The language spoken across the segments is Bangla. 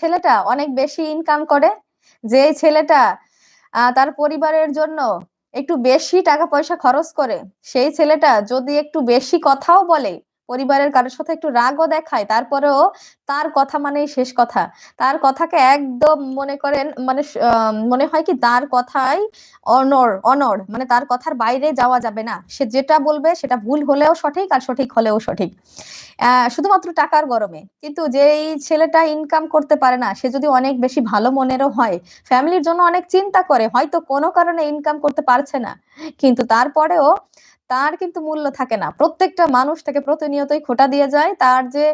ছেলেটা অনেক বেশি ইনকাম করে যে ছেলেটা তার পরিবারের জন্য একটু বেশি টাকা পয়সা খরচ করে, সেই ছেলেটা যদি একটু বেশি কথাও বলে পরিবারের কারোর সাথে একটু রাগও দেখায়, তারপরেও তার কথা মানেই শেষ কথা। তার কথাকে একদম মনে করেন মানে মনে হয় কি তার কথাই অনর অনর মানে তার কথার বাইরে যাওয়া যাবে না। সে যেটা বলবে সেটা ভুল হলেও সঠিক আর সঠিক হলেও সঠিক। শুধুমাত্র টাকার গরমে। কিন্তু যেই ছেলেটা ইনকাম করতে পারে না, সে যদি অনেক বেশি ভালো মনেরও হয় ফ্যামিলির জন্য অনেক চিন্তা করে, হয়তো কোনো কারণে ইনকাম করতে পারছে না। কিন্তু তারপরেও তার কিন্তু মূল্য থাকে না। প্রত্যেকটা মানুষ তাকে প্রতিনিয়তই খোটা দিয়ে যায়। তার যে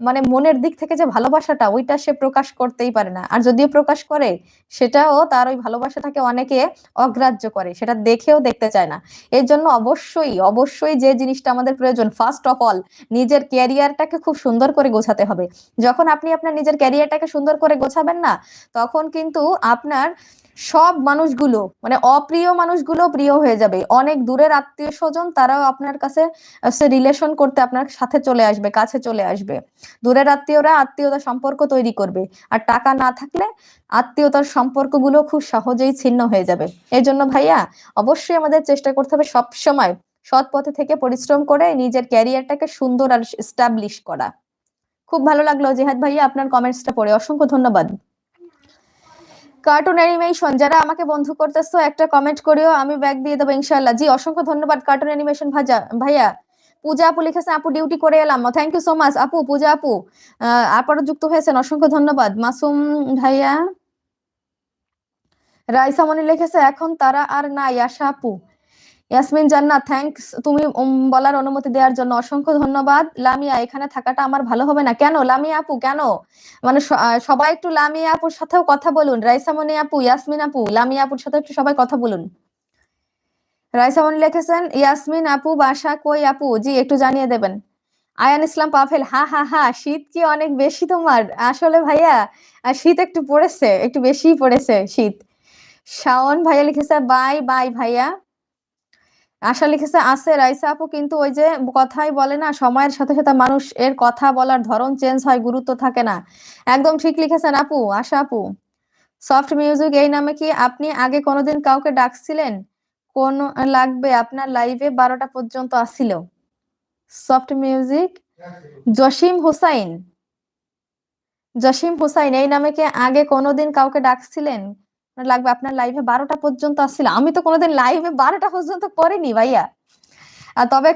মানে মনের দিক থেকে যে ভালোবাসাটা, ওইটা সে প্রকাশ করতেই পারে না। আর যদিও প্রকাশ করে, সেটাও তার ওই ভালোবাসাটাকে অনেকে অগ্রাহ্য করে, সেটা দেখেও দেখতে চায় না। এর জন্য অবশ্যই অবশ্যই যে জিনিসটা আমাদের প্রয়োজন ফার্স্ট অফ অল নিজের ক্যারিয়ারটাকে খুব সুন্দর করে গোছাতে হবে। যখন আপনি আপনার নিজের ক্যারিয়ারটাকে সুন্দর করে গোছাবেন না, তখন কিন্তু আপনার সব মানুষগুলো মানে অপ্রিয় মানুষগুলো প্রিয় হয়ে যাবে। অনেক দূরের আত্মীয় স্বজন তারাও আপনার কাছে রিলেশন করতে আপনার সাথে চলে আসবে, কাছে চলে আসবে। দূরের আত্মীয়রা আত্মীয়তা সম্পর্ক তৈরি করবে। আর টাকা না থাকলে আত্মীয়তার সম্পর্কগুলো খুব সহজেই ছিন্ন হয়ে যাবে। এই জন্য ভাইয়া, অবশ্যই আমাদের চেষ্টা করতে হবে সব সময় সৎ পথে থেকে পরিশ্রম করে নিজের ক্যারিয়ারটাকে সুন্দর আর স্টাবলিশ করা। খুব ভালো লাগল, জেহাদ ভাইয়া, আপনার কমেন্টসটা পড়ে। অসংখ্য ধন্যবাদ। কার্টুন অ্যানিমেশন যারা আমাকে বন্ধু করতেছো, একটা কমেন্ট করিও, আমি ব্যাগ দিয়ে দেবো ইনশাল্লাহ জি, অসংখ্য ধন্যবাদ কার্টুন অ্যানিমেশন ভাজা, ভাইয়া। পূজা আপু লিখেছেন, আপু ডিউটি করে এলাম। থ্যাংক ইউ সো মাচ আপু, পূজা আপু আপারও যুক্ত হয়েছেন, অসংখ্য ধন্যবাদ। মাসুম ভাইয়া রাইসামনি লিখেছে, এখন তারা আর নাই, আশা আপু। ইয়াসমিন জান্নাত থ্যাংকস তুমি বলার অনুমতি দেওয়ার জন্য অসংখ্য ধন্যবাদ। লামিয়া, এখানে থাকাটা আমার ভালো হবে না। কেন? লামিয়া আপু, কেন? মানে সবাই একটু লামিয়া আপুর সাথেও কথা বলুন। রাইসামনি আপু, ইয়াসমিন আপু, লামিয়া আপুর সাথে একটু সবাই কথা বলুন। রাইসামনি লিখেছেন, ইয়াসমিন আপু, বাসা কই আপু? জি, একটু জানিয়ে দেবেন। আয়ান ইসলাম পাফেল হা হা হা, শীত কি অনেক বেশি তোমার? আসলে ভাইয়া শীত একটু পড়েছে, একটু বেশি পড়েছে শীত। শাওন ভাইয়া লিখেছে, বাই বাই ভাইয়া। আশা লিখেছে, আছে রাইসা আপু, কিন্তু ওই যে কথাই বলে না, সময়ের সাথে সাথে মানুষ এর কথা বলার ধরন চেঞ্জ হয়, গুরুত্ব থাকে না। একদম ঠিক লিখেছেন আপু, আশা আপু। সফট মিউজিক এই নামে কি আপনি আগে কোনোদিন কাউকে ডাকছিলেন? কোন লাগবে আপনার লাইভে বারোটা পর্যন্ত আসছিল সফট মিউজিক, জসিম হুসাইন। জসিম হুসাইন, এই নামে কি আগে কোনোদিন কাউকে ডাকছিলেন? লাগবে, আপনার লাইভে বারোটা পর্যন্ত আসছিল। আমি তো কোনোদিন লাইভে বারোটা পর্যন্ত করিনি ভাইয়া। তবে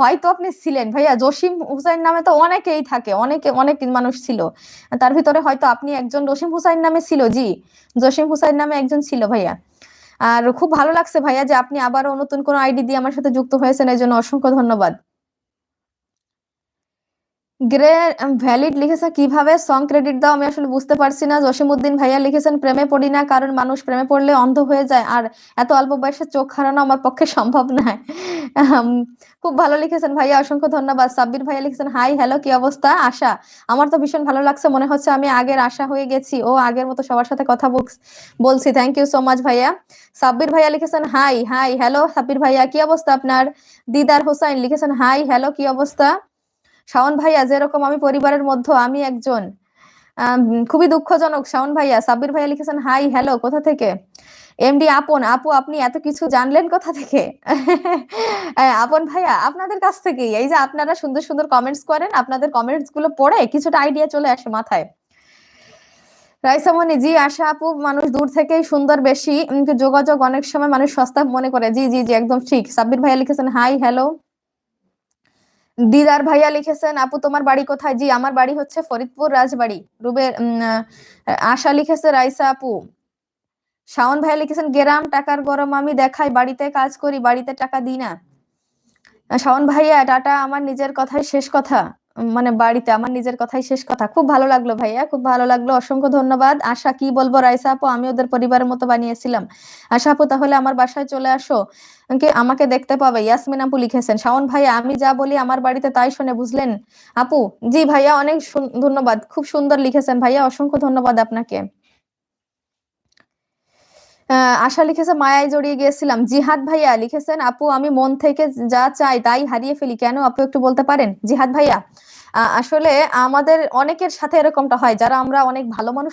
হয়তো আপনি ছিলেন। ভাইয়া, জসিম হুসাইন নামে তো অনেকেই থাকে, অনেকে, অনেক মানুষ ছিল। তার ভিতরে হয়তো আপনি একজন জসিম হুসাইন নামে ছিল, জি। জসিম হুসাইন নামে একজন ছিল ভাইয়া। আর খুব ভালো লাগছে ভাইয়া যে আপনি আবারও নতুন কোনো আইডি দিয়ে আমার সাথে যুক্ত হয়েছেন এই জন্য অসংখ্য ধন্যবাদ। গ্রে ভ্যালিড লিখেছে কীভাবে? সং ক্রেডিট দাও, আমি আসলে বুঝতে পারছি না। জসিমউদ্দিন ভাইয়া লিখেছেন, প্রেমে পড়ি না, কারণ মানুষ প্রেমে পড়লে অন্ধ হয়ে যায়। আর এত অল্প বয়সে চোখ হারানো আমার পক্ষে সম্ভব নয়। খুব ভালো লিখেছেন ভাইয়া, অসংখ্য ধন্যবাদ। সাব্বির ভাইয়া লিখেছেন, হাই, হ্যালো, কি অবস্থা? আশা, আমার তো ভীষণ ভালো লাগছে, মনে হচ্ছে আমি আগের আশা হয়ে গেছি। ও আগের মতো সবার সাথে কথা বলছি থ্যাংক ইউ সো মাচ ভাইয়া। সাব্বির ভাইয়া লিখেছেন, হাই হাই, হ্যালো, সাব্বির ভাইয়া, কি অবস্থা আপনার? দিদার হোসাইন লিখেছেন, হাই, হ্যালো, কি অবস্থা? শাওন ভাইয়া, যেরকম আমি পরিবারের মধ্যে, আমি একজন খুবই দুঃখজনক। শাওন ভাইয়া, সাব্বির ভাইয়া লিখেছেন, হাই, হ্যালো, কোথা থেকে? এমডি আপন, আপু, আপনি এত কিছু জানলেন কোথা থেকে? আপন ভাইয়া, আপনাদের কাছ থেকেই। এই যে আপনারা সুন্দর সুন্দর কমেন্টস করেন, আপনাদের কমেন্টসগুলো পড়ে কিছুটা আইডিয়া চলে আসে মাথায়। রাইসামনি, জি, আশা আপু, মানুষ দূর থেকেই সুন্দর, বেশি যোগাযোগ অনেক সময় মানুষ সস্তা মনে করে। জি জি জি, একদম ঠিক। সাব্বির ভাইয়া লিখেছেন, হাই, হ্যালো দিদার ভাইয়া লিখেছেন, আপু, তোমার বাড়ি কোথায়? জি, আমার বাড়ি হচ্ছে ফরিদপুর রাজবাড়ি। রুবের আশা লিখেছে, রাইসা আপু, শাওন ভাইয়া লিখেছেন, গেরাম টাকার গরম আমি দেখাই, বাড়িতে কাজ করি, বাড়িতে টাকা দিই না। শাওন ভাইয়া, টাটা, আমার নিজের কথাই শেষ কথা। মানে বাড়িতে আমার নিজের কথাই শেষ কথা। খুব ভালো লাগল ভাইয়া, খুব ভালো লাগল। অসংখ্য ধন্যবাদ। আশা কি বলব রাইসা আপু, আমি ওদের পরিবারের মতো বানিয়েছিলাম। আশা আপু, তাহলে আমার বাসায় চলে আসো। আমাকে দেখতে পাবে। ইয়াসমিন আপু লিখেছেন, শাওন ভাইয়া, আমি যা বলি আমার বাড়িতে তাই শুনে বুঝলেন? আপু, জি ভাইয়া, অনেক ধন্যবাদ। খুব সুন্দর লিখেছেন ভাইয়া, অসংখ্য ধন্যবাদ আপনাকে। আশা লিখেছে, মায়ায় জড়িয়ে গিয়েছিলাম। জিহাদ ভাইয়া লিখেছেন, আপু, আমি মন থেকে যা চাই তাই হারিয়ে ফেলি। কেন, আপু একটু বলতে পারেন? জিহাদ ভাইয়া আসলে আমাদের অনেকের সাথে এরকমটা হয়, যারা আমরা অনেক ভালো মানুষ